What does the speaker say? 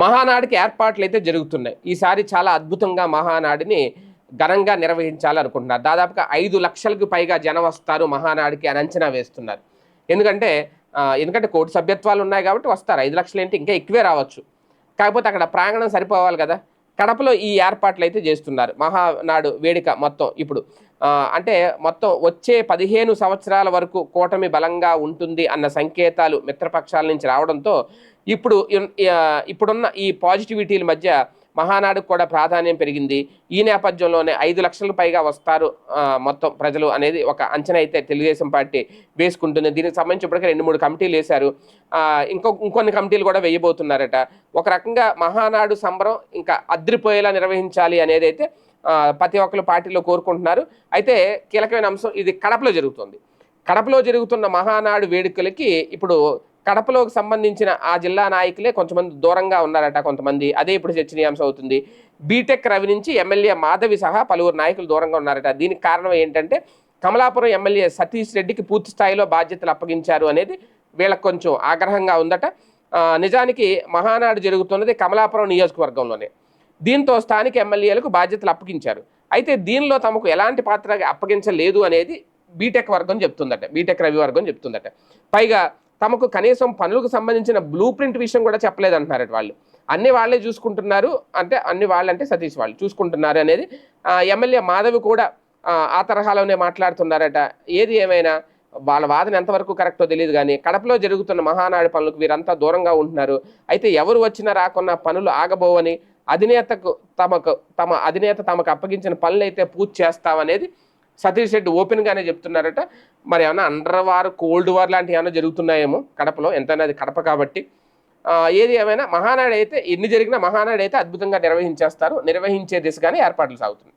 మహానాడికి ఏర్పాట్లు అయితే జరుగుతున్నాయి. ఈసారి చాలా అద్భుతంగా మహానాడిని ఘనంగా నిర్వహించాలనుకుంటున్నారు. దాదాపుగా ఐదు లక్షలకు పైగా జనం వస్తారు మహానాడికి అని అంచనా వేస్తున్నారు. ఎందుకంటే ఎందుకంటే కోటి సభ్యత్వాలు ఉన్నాయి కాబట్టి వస్తారు. ఐదు లక్షలు ఏంటి ఇంకా ఎక్కువే రావచ్చు. కాకపోతే అక్కడ ప్రాంగణం సరిపోవాలి కదా. కడపలో ఈ ఏర్పాట్లు అయితే చేస్తున్నారు. మహానాడు వేడుక మొత్తం ఇప్పుడు. అంటే మొత్తం వచ్చే పదిహేను సంవత్సరాల వరకు కూటమి బలంగా ఉంటుంది అన్న సంకేతాలు మిత్రపక్షాల నుంచి రావడంతో ఇప్పుడు ఇప్పుడున్న ఈ పాజిటివిటీల మధ్య మహానాడుకు కూడా ప్రాధాన్యం పెరిగింది. ఈ నేపథ్యంలోనే ఐదు లక్షలు పైగా వస్తారు మొత్తం ప్రజలు అనేది ఒక అంచనా అయితే తెలుగుదేశం పార్టీ వేసుకుంటుంది. దీనికి సంబంధించి ఇప్పటికే రెండు మూడు కమిటీలు వేశారు. ఇంకో ఇంకొన్ని కమిటీలు కూడా వేయబోతున్నారట. ఒక రకంగా మహానాడు సంబరం ఇంకా అద్రిపోయేలా నిర్వహించాలి అనేది అయితే ప్రతి ఒక్కరు పార్టీలో కోరుకుంటున్నారు. అయితే కీలకమైన అంశం ఇది కడపలో జరుగుతుంది. కడపలో జరుగుతున్న మహానాడు వేడుకలకి ఇప్పుడు కడపలోకి సంబంధించిన ఆ జిల్లా నాయకులే కొంతమంది దూరంగా ఉన్నారట కొంతమంది. అదే ఇప్పుడు చర్చనీయాంశం అవుతుంది. బీటెక్ రవి నుంచి ఎమ్మెల్యే మాధవి సహా పలువురు నాయకులు దూరంగా ఉన్నారట. దీనికి కారణం ఏంటంటే కమలాపురం ఎమ్మెల్యే సతీష్ రెడ్డికి పూర్తి స్థాయిలో బాధ్యతలు అప్పగించారు అనేది వీళ్ళకి కొంచెం ఆగ్రహంగా ఉందట. నిజానికి మహానాడు జరుగుతున్నది కమలాపురం నియోజకవర్గంలోనే. దీంతో స్థానిక ఎమ్మెల్యేలకు బాధ్యతలు అప్పగించారు. అయితే దీనిలో తమకు ఎలాంటి పాత్ర అప్పగించలేదు అనేది బీటెక్ వర్గం చెప్తుందట. బీటెక్ రవి వర్గం చెప్తుందట. పైగా తమకు కనీసం పనులకు సంబంధించిన బ్లూ ప్రింట్ విషయం కూడా చెప్పలేదంటున్నారు వాళ్ళు. అన్ని వాళ్ళే చూసుకుంటున్నారు అంటే అన్ని వాళ్ళంటే సతీష్ వాళ్ళు చూసుకుంటున్నారు అనేది. ఎమ్మెల్యే మాధవి కూడా ఆ, ఆ తరహాలోనే మాట్లాడుతున్నారట. ఏది ఏమైనా వాళ్ళ వాదన ఎంతవరకు కరెక్టో తెలియదు కానీ కడపలో జరుగుతున్న మహానాడు పనులకు వీరంతా దూరంగా ఉంటున్నారు. అయితే ఎవరు వచ్చినా రాకున్నా పనులు ఆగబోవని అధినేతకు తమకు తమ అధినేత తమకు అప్పగించిన పనులు అయితే పూర్తి చేస్తామనేది సతీష్ రెడ్డి ఓపెన్గానే చెప్తున్నారట. మరి ఏమైనా అండర్ వార్ కోల్డ్ వార్ లాంటివి ఏమైనా జరుగుతున్నాయేమో కడపలో? ఎంతైనా అది కడప కాబట్టి. ఏది ఏమైనా మహానాడు అయితే ఎన్ని జరిగినా మహానాడు అయితే అద్భుతంగా నిర్వహించేస్తారు. నిర్వహించే దిశగానే ఏర్పాట్లు సాగుతుంది